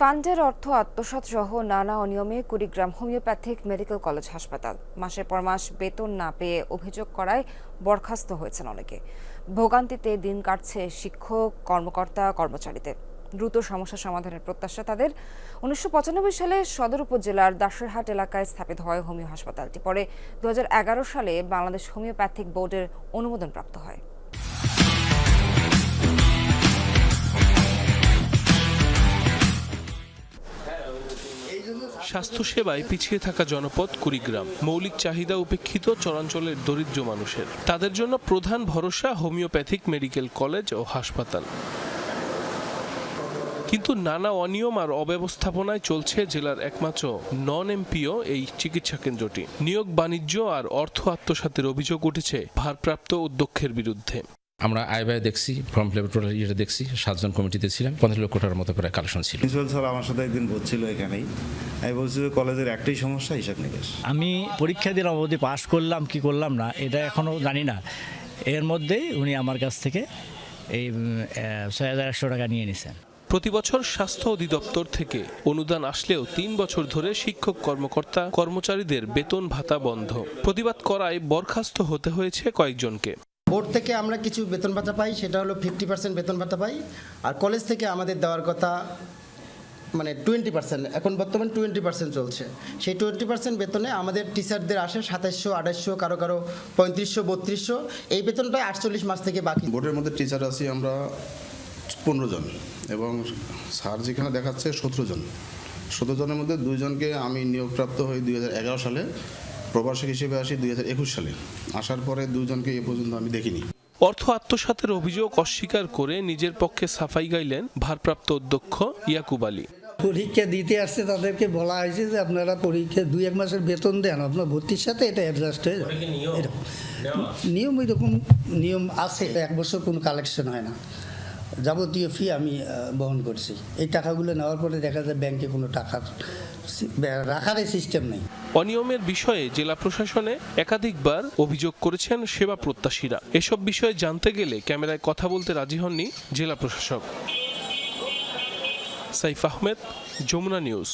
ফান্ডের অর্থ আত্মসাৎ সহ নানা অনিয়মে কুড়িগ্রাম হোমিওপ্যাথিক মেডিকেল কলেজ হাসপাতাল। মাসের পর মাস বেতন না পেয়ে অভিযোগ করায় বরখাস্ত হয়েছেন অনেকে। ভোগান্তিতে দিন কাটছে শিক্ষক, কর্মকর্তা, কর্মচারীদের। দ্রুত সমস্যা সমাধানের প্রত্যাশা তাদের। উনিশশো পঁচানব্বই সালে সদর উপজেলার দাসেরহাট এলাকায় স্থাপিত হয় হোমিও হাসপাতালটি। পরে দু হাজার এগারো সালে বাংলাদেশ হোমিওপ্যাথিক বোর্ডের অনুমোদন প্রাপ্ত হয়। স্বাস্থ্যসেবায় পিছিয়ে থাকা জনপদ কুড়িগ্রাম। মৌলিক চাহিদা উপেক্ষিত চরাঞ্চলের দরিদ্র মানুষের। তাদের জন্য প্রধান ভরসা হোমিওপ্যাথিক মেডিকেল কলেজ ও হাসপাতাল। কিন্তু নানা অনিয়ম আর অব্যবস্থাপনায় চলছে জেলার একমাত্র নন এমপিও এই চিকিৎসা কেন্দ্রটি। নিয়োগ বাণিজ্য আর অর্থ আত্মসাতের অভিযোগ উঠেছে ভারপ্রাপ্ত অধ্যক্ষের বিরুদ্ধে। আমরা আয় ব্যয় দেখছি ফর্ম ফিল টোটাল ইয়েটা দেখছি সাতজন কমিটিতে ছিলাম পঞ্চাশ লক্ষ টাকার মতো প্রায় কালেকশন ছিল। প্রিন্সিপাল স্যার আমার সাথে একদিন বলছিল এখানেই আমি বলছি যে কলেজের একটাই সমস্যা হিসাব নিকাশ। আমি পরীক্ষা দিলাম অবধি পাশ করলাম কি করলাম না এটা এখনও জানি না। এর মধ্যেই উনি আমার কাছ থেকে এই ছয় হাজার একশো টাকা নিয়ে নিছেন। প্রতি বছর স্বাস্থ্য অধিদপ্তর থেকে অনুদান আসলেও তিন বছর ধরে শিক্ষক কর্মকর্তা কর্মচারীদের বেতন ভাতা বন্ধ। প্রতিবাদ করায় বরখাস্ত হতে হয়েছে কয়েকজনকে। বোর্ড থেকে আমরা কিছু বেতন ভাতা পাই, সেটা হলো ফিফটি পার্সেন্ট বেতন ভাতা পাই। আর কলেজ থেকে আমাদের দেওয়ার কথা মানে টোয়েন্টি পার্সেন্ট এখন বর্তমান টোয়েন্টি পার্সেন্ট চলছে। সেই টোয়েন্টি পার্সেন্ট বেতনে আমাদের টিচারদের আসে সাতাইশশো, আঠাইশশো, কারও কারও পঁয়ত্রিশশো, বত্রিশশো। এই বেতনটাই আটচল্লিশ মাস থেকে বাকি। বোর্ডের মধ্যে টিচার আছি আমরা পনেরো জন এবং স্যার যেখানে দেখাচ্ছে সতেরো জন। সতেরো জনের মধ্যে দুইজনকে আমি নিয়োগপ্রাপ্ত হই দুই হাজার এগারো সালে। প্রবাসী হিসেবে আসি দু হাজার একুশ সালে। আসার পরে দুজনকে এ পর্যন্ত আমি দেখিনি। অর্থ আত্মসাতের অভিযোগ অস্বীকার করে নিজের পক্ষে সাফাই গাইলেন ভারপ্রাপ্ত অধ্যক্ষ ইয়াকুব আলী। পরীক্ষা দিতে আসছে তাদেরকে বলা হয়েছে যে আপনারা পরীক্ষা দুই এক মাসের বেতন দেন আপনার ভর্তির সাথে এটা অ্যাডজাস্ট হয়ে যাবে। এরকম নিয়ম? এরকম নিয়ম আছে এক বছর কোনো কালেকশন হয় না। যাবতীয় ফি আমি বহন করছি। এই টাকাগুলো নেওয়ার পরে দেখা যায় ব্যাংকে কোনো টাকার রাখারই সিস্টেম নেই। অনিয়মের বিষয়ে জেলা প্রশাসনে একাধিকবার অভিযোগ করেছেন সেবা প্রত্যাশীরা। এসব বিষয়ে জানতে গেলে ক্যামেরায় কথা বলতে রাজি হননি জেলা প্রশাসক। সাইফ আহমেদ, যমুনা নিউজ।